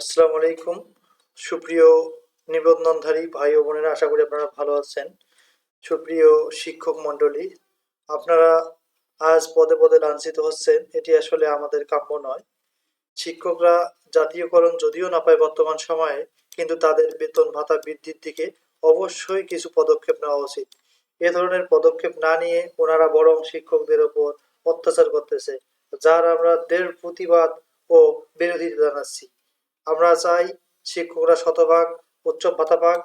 আসসালামু আলাইকুম। সুপ্রিয় নিবন্ধনধারী ভাই ও বোনেরা, আশা করি আপনারা ভালো আছেন। সুপ্রিয় শিক্ষক মণ্ডলী, আপনারা আজ পদে পদে লাঞ্ছিত হচ্ছেন, এটি আসলে আমাদের কাম্য নয়। শিক্ষকরা জাতীয়করণ যদিও না পায় বর্তমান সময়ে, কিন্তু তাদের বেতন ভাতা বৃদ্ধির দিকে অবশ্যই কিছু পদক্ষেপ নেওয়া উচিত। এ ধরনের পদক্ষেপ না নিয়ে ওনারা বরং শিক্ষকদের ওপর অত্যাচার করতেছে, যার আমরা দের প্রতিবাদ ও বিরোধিতা জানাচ্ছি। আমরা চাই শিক্ষকরা শতভাগ, উচ্চ ভাতা পাক,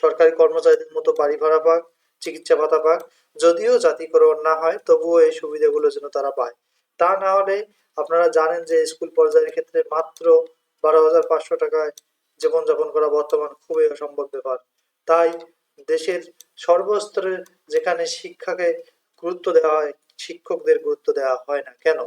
সরকারি কর্মচারীদের মতো বাড়ি ভাড়া পাক, চিকিৎসা ভাতা পাক। যদিও জাতিকরণ না হয়, তবুও এই সুবিধাগুলো যেন তারা পায়। তা না হলে আপনারা জানেন যে স্কুল পর্যায়ের ক্ষেত্রে মাত্র বারো হাজার পাঁচশো টাকায় জীবনযাপন করা বর্তমান খুবই অসম্ভব ব্যাপার। তাই দেশের সর্বস্তরের যেখানে শিক্ষাকে গুরুত্ব দেওয়া হয়, শিক্ষকদের গুরুত্ব দেওয়া হয় না। কেন?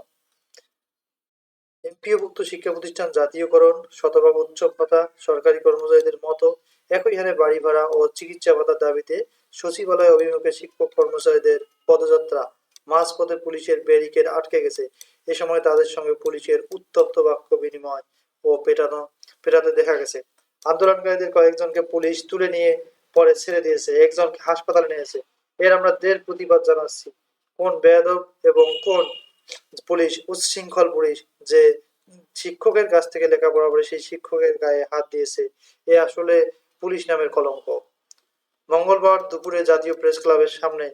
এমপিওভুক্ত শিক্ষা প্রতিষ্ঠান জাতীয়করণ, শতভাগ উচ্চ ভাতা সরকারি কর্মচারীদের মতো একই হারে বাড়ি ভাড়া ও চিকিৎসা ভাতার দাবিতে সচিবালয় অভিমুখে শিক্ষক কর্মচারীদের পদযাত্রা। মাঝপথে পুলিশের ব্যারিকেড আটকে গেছে। এ সময় তাদের সঙ্গে পুলিশের উত্তপ্ত বাক্য বিনিময় ও পেটানো, পেটাতে দেখা গেছে। আন্দোলনকারীদের কয়েকজনকে পুলিশ তুলে নিয়ে পরে ছেড়ে দিয়েছে, একজনকে হাসপাতালে নিয়েছে এর আমরা দের প্রতিবাদ জানাচ্ছি। কোন বেয়াদব এবং কোন পুলিশ উচ্ছৃঙ্খল পুলিশ যে শিক্ষকের কাছ থেকে লেখাপড়া করে সেই শিক্ষকের গায়ে হাত দিয়েছে, এ আসলে পুলিশ নামের কলঙ্ক। মঙ্গলবার দুপুরে জাতীয় প্রেস ক্লাবের সামনে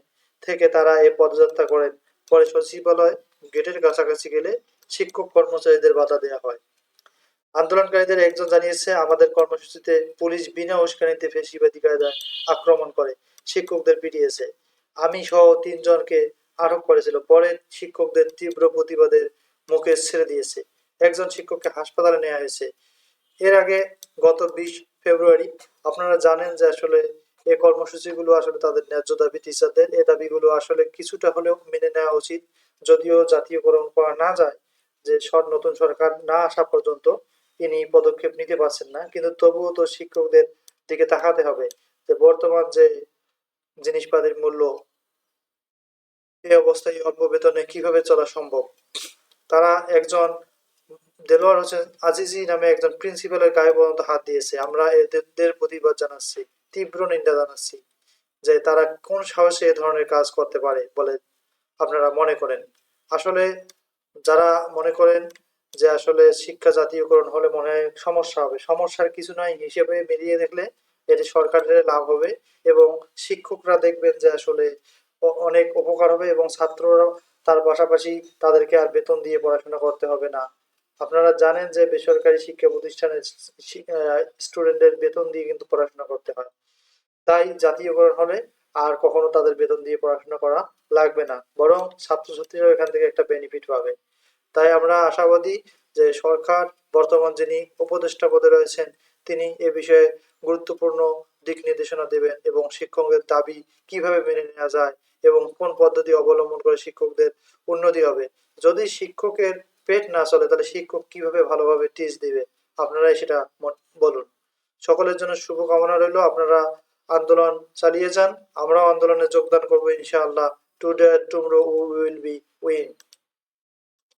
থেকে তারা এই পদযাত্রা করেন। পরে সচিবালয় গেটের কাছাকাছি গেলে শিক্ষক কর্মচারীদের বাধা দেওয়া হয়। আন্দোলনকারীদের একজন জানিয়েছে, আমাদের কর্মসূচিতে পুলিশ বিনা উস্কানিতে ফেসিবাদী কায়দায় আক্রমণ করে, শিক্ষকদের পিটিয়েছে। আমি সহ তিনজনকে আটক করেছিল। পরে শিক্ষকদের তীব্র প্রতিবাদের মুখে ছেড়ে দিয়েছে। একজন শিক্ষককে হাসপাতালে নেওয়া হয়েছে। এর আগে গত বিশ ফেব্রুয়ারি, আপনারা জানেন যে আসলে এই কর্মসূচিগুলো আসলে তাদের ন্যায্য দাবি টিচারদের এই দাবিগুলো আসলে কিছুটা হলেও মেনে নেওয়া উচিত। যদিও জাতীয়করণ করা না যায়, যে নতুন সরকার না আসা পর্যন্ত তিনি পদক্ষেপ নিতে পারছেন না। কিন্তু তবুও তো শিক্ষকদের দিকে তাকাতে হবে যে বর্তমান যে জিনিসপাতির মূল্য এই অবস্থায় অল্প বেতনে কীভাবে চলা সম্ভব? তারা একজন দেলোয়ার হোসেন আজিজি নামে একজন প্রিন্সিপালের গায়ে পর্যন্ত হাত দিয়েছে। আমরা এদের প্রতিবাদ জানাচ্ছি, তীব্র নিন্দা জানাচ্ছি যে তারা কোন সাহসে এ ধরনের কাজ করতে পারে বলে আপনারা মনে করেন। আসলে যারা মনে করেন যে আসলে শিক্ষা জাতীয়করণ হলে মনে হয় সমস্যা হবে, সমস্যার কিছু নাই হিসেবে মিলিয়ে দেখলে এটি সরকারের লাভ হবে এবং শিক্ষকরা দেখবেন যে আসলে অনেক উপকার হবে এবং ছাত্ররা তার পাশাপাশি তাদেরকে আর বেতন দিয়ে পড়াশোনা করতে হবে না। আপনারা জানেন যে বেসরকারি শিক্ষা প্রতিষ্ঠানের স্টুডেন্টদের বেতন দিয়ে কিন্তু পড়াশোনা করতে হয়। তাই জাতীয়করণ হলে আর কখনো তাদের বেতন দিয়ে পড়াশোনা করা লাগবে না, বরং ছাত্রছাত্রীরা এখান থেকে একটা বেনিফিট পাবে। তাই আমরা আশাবাদী যে সরকার, বর্তমান যিনি উপদেষ্টা পদে রয়েছেন, তিনি এ বিষয়ে গুরুত্বপূর্ণ দিক নির্দেশনা দেবেন এবং শিক্ষকদের দাবি কীভাবে মেনে নেওয়া যায় এবং কোন পদ্ধতি অবলম্বন করে শিক্ষকদের উন্নতি হবে। যদি শিক্ষকের পেট না চলে, তাহলে শিক্ষক কীভাবে ভালোভাবে টিচ দিবে? আপনারাই সেটা বলুন। সকলের জন্য শুভকামনা রইল। আপনারা আন্দোলন চালিয়ে যান। আমরাও আন্দোলনে যোগদান করব, ইনশাআল্লাহ। Today tomorrow will be win.